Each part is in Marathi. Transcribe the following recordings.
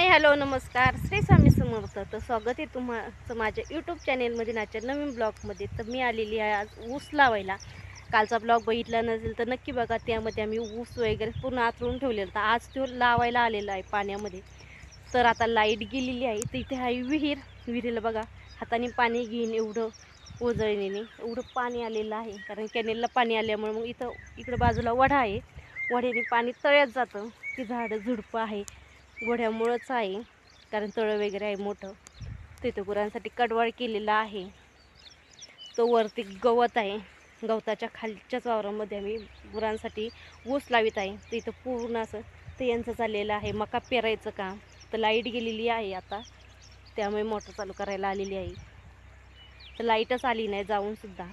हाय हॅलो नमस्कार. श्री स्वामी समर्थ. तर स्वागत आहे तुम्हाचं माझ्या यूट्यूब चॅनेलमध्ये नाच्या नवीन ब्लॉगमध्ये तर मी आलेली आहे आज ऊस लावायला. कालचा ब्लॉग बघितला नसेल तर नक्की बघा. त्यामध्ये आम्ही ऊस वगैरे पूर्ण आतरून ठेवलेला. तर आज तो लावायला आलेला आहे पाण्यामध्ये. तर आता लाइट गेलेली आहे. तर इथे आहे विहीर. विहिरीला बघा. हाताने पाणी घेईन एवढं ओजळणीने एवढं पाणी आलेलं आहे. कारण कॅनेलला पाणी आल्यामुळे मग इथं इकडं बाजूला वढा आहे. वढ्याने पाणी तळ्यात जातं. ती झाडं झुडपं आहे. घोड्यामुळंच आहे कारण तळं वगैरे आहे मोठं. तिथं गुरांसाठी कडवाळ केलेला आहे. तो वरती गवत आहे. गवताच्या खालच्याच वावरामध्ये आम्ही गुरांसाठी ऊस लावित आहे. तर इथं पूर्ण असं ते यांचं चाललेलं आहे. मका पेरायचं काम. तर लाइट गेलेली आहे आता. त्यामुळे मोटर चालू करायला आलेली आहे. तर लाईटच आली नाही जाऊनसुद्धा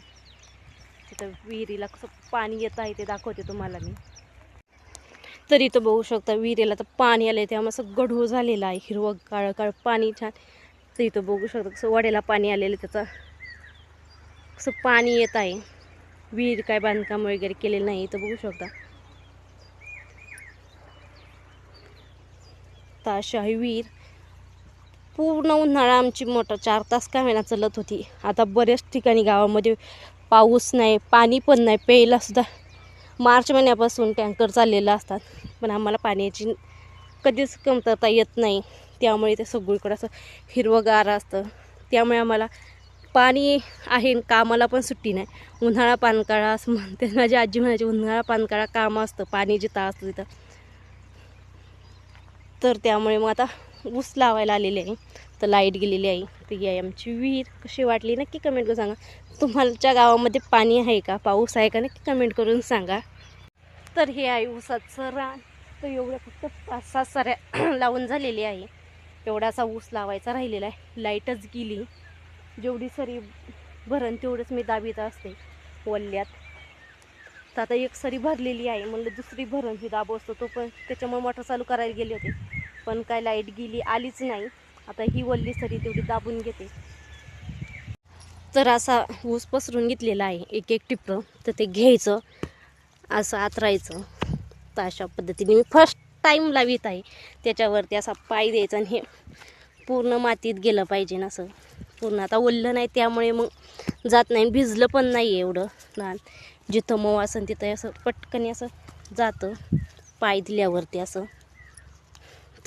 तिथं विहिरीला कसं पाणी येत आहे ते दाखवते तुम्हाला मी. तर इथं बघू शकता विहिरीला तर पाणी आलं आहे तेव्हा असं गढूळ झालेलं आहे हिरवं काळं काळं पाणी छान. तर इथं बघू शकता कसं वड्याला पाणी आलेलं आहे त्याचं कसं पाणी येत आहे. विहीर काय बांधकाम वगैरे केलेलं नाही इथं बघू शकता. तर अशी आहे विहीर. पूर्ण उन्हाळा आमची मोटर चार तास का महिना चालत होती. आता बऱ्याच ठिकाणी गावामध्ये पाऊस नाही पाणी पण नाही प्यायलासुद्धा मार्च महिन्यापासून टँकर चाललेलं असतात. पण आम्हाला पाण्याची कधीच कमतरता येत नाही. त्यामुळे ते सगळीकडं असं हिरवंगार असतं. त्यामुळे आम्हाला पाणी आहे कामाला पण सुट्टी नाही. उन्हाळा पानकाळा असं म्हणते. माझी आजी म्हणायची उन्हाळा पानकाळा काम असतं. पाणी जिथं असतं तिथं. तर त्यामुळे मग आता ऊस लावायला आलेले आहे. तर लाइट गेलेली आहे. तर ही आहे आमची विहीर. कशी वाटली नक्की कमेंट करून सांगा. तुम्हाच्या गावामध्ये पाणी आहे का? पाऊस आहे का? नक्की कमेंट करून सांगा. तर हे आहे ऊसाचं रान. तर एवढ्या फक्त पाच सात साऱ्या लावून झालेली आहे. एवढासा ऊस लावायचा राहिलेला आहे. लाईटच गेली. जेवढी सरी भरण तेवढंच मी दाबीत असते. वल्ल्यात. तर आता एक सरी भरलेली आहे. म्हणलं दुसरी भरण ही दाब असतो तो पण. त्याच्यामुळे मोटर चालू करायला गेले होते. पण काय लाइट गेली आलीच नाही. आता ही वल्ली सरी तेवढी दाबून घेते. तर असा ऊस पसरून घेतलेला आहे एक एक टिपरं तर ते घ्यायचं असं आतरायचं. तर अशा पद्धतीने मी फर्स्ट टाईम लावित आहे. त्याच्यावरती असा पाय द्यायचा आणि हे पूर्ण मातीत गेलं पाहिजे ना असं. पूर्ण आता ओललं नाही त्यामुळे मग जात नाही. भिजलं पण नाही आहे एवढं. लहान जिथं मऊ असेल तिथं असं पटकन असं जातं. पाय दिल्यावरती असं.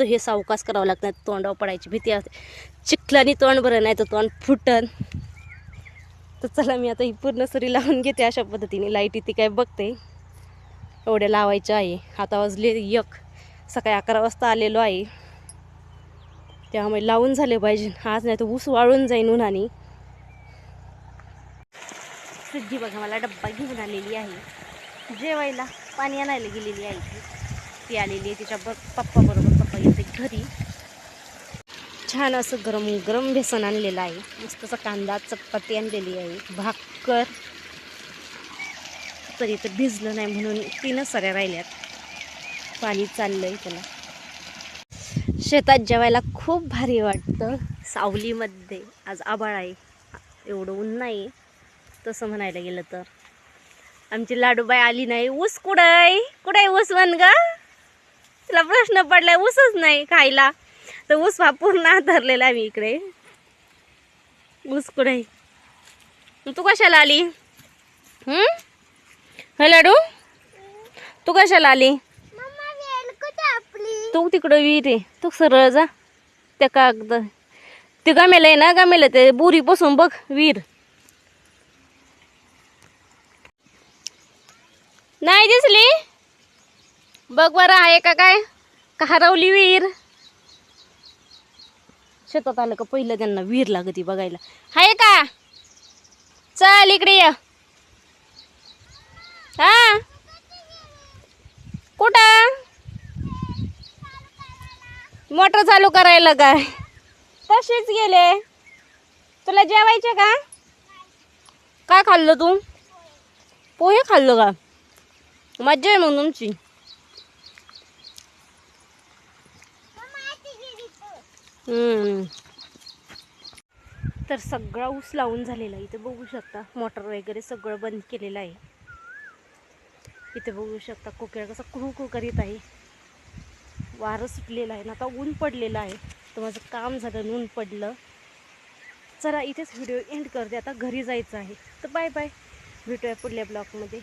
नुसतं हे सावकास करावं लागतं तोंडावर पडायची भीती असते. चिखलानी तोंड बरं नाही तर तोंड फुटन. तर चला मी आता ही पूर्ण सरी लावून घेते अशा पद्धतीने. लाइट इथे काय बघते. एवढ्या लावायच्या आहे. आता वाजले एक. सकाळी अकरा वाजता आलेलो आहे. त्यामुळे लावून झाले पाहिजे. आज नाही तर ऊस वाळून जाईन उन्हाने. सिद्धी बघा मला डब्बा घेऊन आलेली आहे. जेवायला पाणी आणायला गेलेली आहे. ती आलेली आहे तिच्या ब पप्पा बरोबर पप्पा घरी. छान असं गरम गरम बेसन आणलेलं आहे. मस्त असं कांदा चपाती आणलेली आहे. भाकर. तरी तर भिजलं नाही म्हणून तीनच सऱ्या राहिल्यात. पाणी चाललं आहे त्याला. शेतात जेवायला खूप भारी वाटतं. सावलीमध्ये आज आभाळ आहे. एवढं ऊन नाही. तसं म्हणायला गेलं तर. आमची लाडूबाई आली नाही. ऊस कुठं आहे? कुठं आहे ऊस म्हण ग? तिला प्रश्न पडलाय ऊसच नाही खायला. तर ऊस हा पूर्ण धरलेला आहे मी इकडे. ऊस कुठे तू कशाला आली? हम्म? ह लाडू? तू कशाला आली? तू तिकडं विहीर आहे. तू सरळ जा. त्या कागद ते गमेलं आहे ना गमेलं. ते बुरी बसून बघ विहीर. नाही दिसली? बघ बरं आहे का काय? का हरवली विहीर? शेतात आलं का पहिलं त्यांना विहीर लागती बघायला. आहे का? चल इकडे ये. हा? कुठं? मोटर चालू करायला काय? तसेच गेले. तुला जेवायचे का? काय खाल्लं तू? पोहे खाल्लं का? मज्जा आहे मग तुमची. तर सगळा ऊस लावून झालेला आहे. इथे बघू शकता मोटर वगैरे सगळं बंद केलेलं आहे. इथे बघू शकता कोकिळा कसा कुहू कुहू करीत आहे. वारं सुटलेलं आहे. ना आता ऊन पडलेलं आहे. तर माझं काम झालं आणि ऊन पडलं. चला इथेच व्हिडिओ एंड करते. आता घरी जायचं आहे. तर बाय बाय. भेटूया पुढल्या ब्लॉगमध्ये.